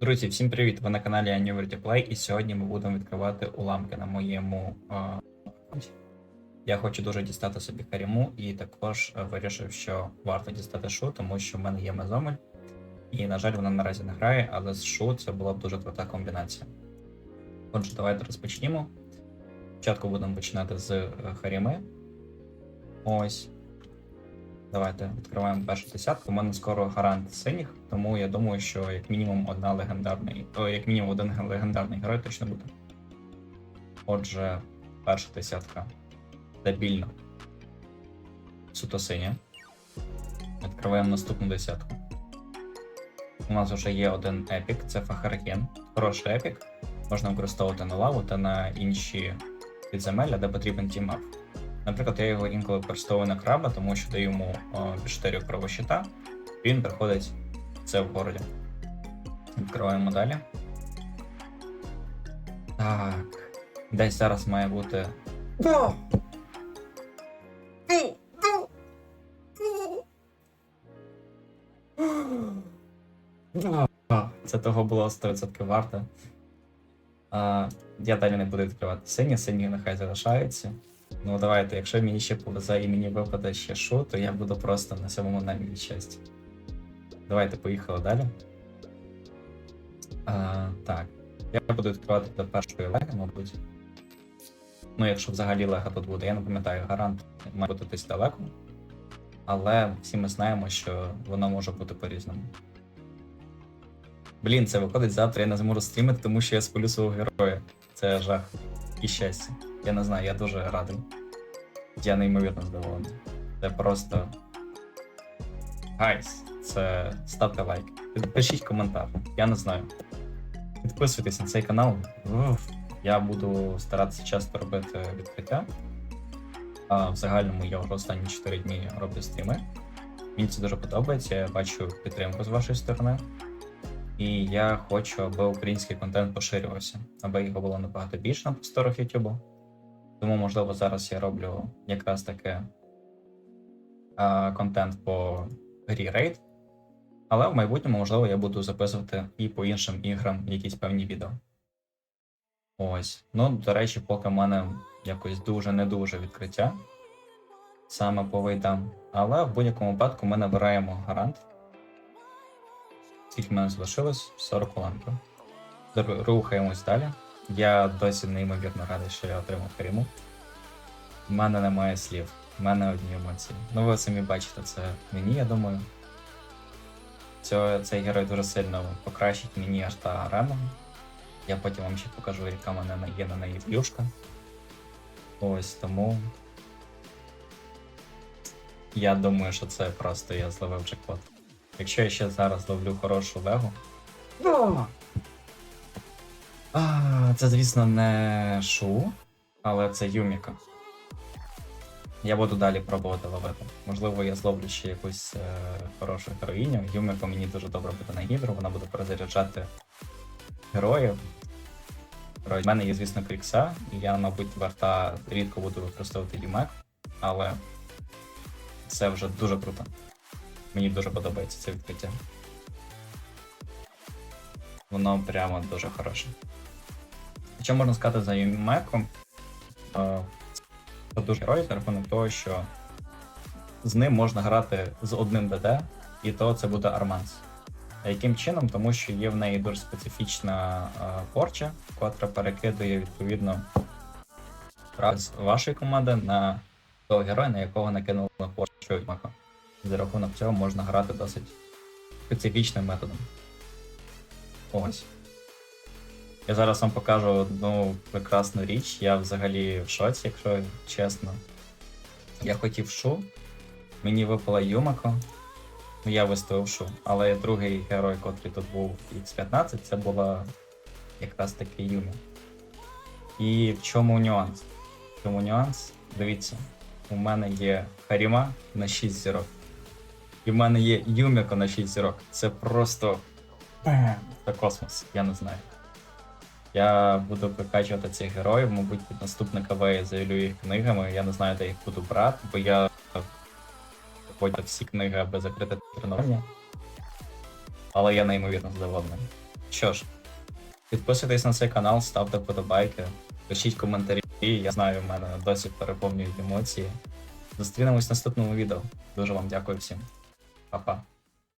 Друзі, всім привіт! Ви на каналі Annuity Play, і сьогодні ми будемо відкривати уламки на моєму е, аккаунті. Я хочу дуже дістати собі Каріму, і також е, вирішив, що варто дістати шу, тому що в мене є мезомель. І, на жаль, вона наразі не грає, але з шу це була б дуже крута комбінація. Отже, давайте розпочнімо. Спочатку будемо починати з е, Харіми. Ось. Давайте відкриваємо першу десятку. У мене скоро гарант синіх, тому я думаю, що як мінімум одна легендарний, о, як мінімум один легендарний герой точно буде. Отже, перша десятка стабільно. Суто синя. Відкриваємо наступну десятку. У нас вже є один епік, це Фахаркен. Хороший епік. Можна використовувати на лаву та на інші підземелля, де потрібен тімап. Наприклад, я його інколи використовую на краба, тому що даю йому о, біштерію правощита, він приходить це в городі. Відкриваємо далі. Так. Десь зараз має бути. Це того було 100% варто. Я далі не буду відкривати сині, сині нехай залишаються. Ну давайте, якщо мені ще повезе і мені випаде ще шу, то я буду просто на сьомому небі від щастя. Давайте поїхали далі. А, так. Я буду відкривати до першої леги, мабуть. Ну, якщо взагалі лега тут буде, я не пам'ятаю, гарант має бути десь далеко. Але всі ми знаємо, що воно може бути по-різному. Блін, це виходить завтра, я не зможу стрімити, тому що я сполю свого героя. Це жах і щастя. Я не знаю, я дуже радий. Я неймовірно здоволений. Це просто. Гайс, це ставте лайк. Підпишіть коментар. Я не знаю. Підписуйтесь на цей канал. Уф. Я буду старатися часто робити відкриття. А в загальному я вже останні 4 дні роблю стріми. Мені це дуже подобається, я бачу підтримку з вашої сторони. І я хочу, аби український контент поширювався, аби його було набагато більше на просторах YouTube. Тому, можливо, зараз я роблю якраз таке а, контент по грі Raid. Але в майбутньому, можливо, я буду записувати і по іншим іграм якісь певні відео. Ось. Ну, до речі, поки в мене якось дуже не дуже відкриття саме по вейдам. Але в будь-якому випадку ми набираємо гарант. Скільки в мене залишилось? 40 лампів. Рухаємось далі. Я досі неймовірно радий, що я отримав Каріму. У мене немає слів, у мене одні емоції. Ну, ви самі бачите це мені, я думаю. Цього, цей герой дуже сильно покращить мені аж та арена. Я потім вам ще покажу, яка в мене є на неї плюшка. Ось тому. Я думаю, що це просто я зловив джекпот. Якщо я ще зараз ловлю хорошу легу. А, це, звісно, не шу, але це Юміка. Я буду далі пробувати ловити. Можливо, я зловлю ще якусь е, хорошу героїню. Юміка мені дуже добре буде на гідру, вона буде перезаряджати героїв. У мене є, звісно, крікса, і я, мабуть, варта рідко буду використовувати Юмек, але це вже дуже круто. Мені дуже подобається це відкриття. Воно прямо дуже хороше. Що можна сказати за Юмеком? Е, Це дуже герой за рахунок того, що з ним можна грати з одним ДД, і то це буде Арманс. А яким чином? Тому що є в неї дуже специфічна е, порча, котра перекидує відповідно гра з вашої команди на того героя, на якого накинули порчу Юмека. За рахунок цього можна грати досить специфічним методом. Ось. Я зараз вам покажу одну прекрасну річ. Я взагалі в шоці, якщо чесно. Я хотів шу, мені випала Юмако, ну я виставив шу, але другий герой, котрий тут був X15, це була якраз таки Юмі. І в чому нюанс? В чому нюанс? Дивіться, у мене є Харіма на 6 зірок. І в мене є Юміко на 6 зірок. Це просто. Бем! Це космос, я не знаю. Я буду прокачувати цих героїв, мабуть, під наступне КВ я заявлю їх книгами. Я не знаю, де їх буду брати, бо я виходять всі книги, аби закрити тренування. але я неймовірно задоволений. Що ж, підписуйтесь на цей канал, ставте вподобайки, пишіть коментарі. Я знаю, в мене досі переповнюють емоції. Зустрінемось в наступному відео. Дуже вам дякую всім. Па-па.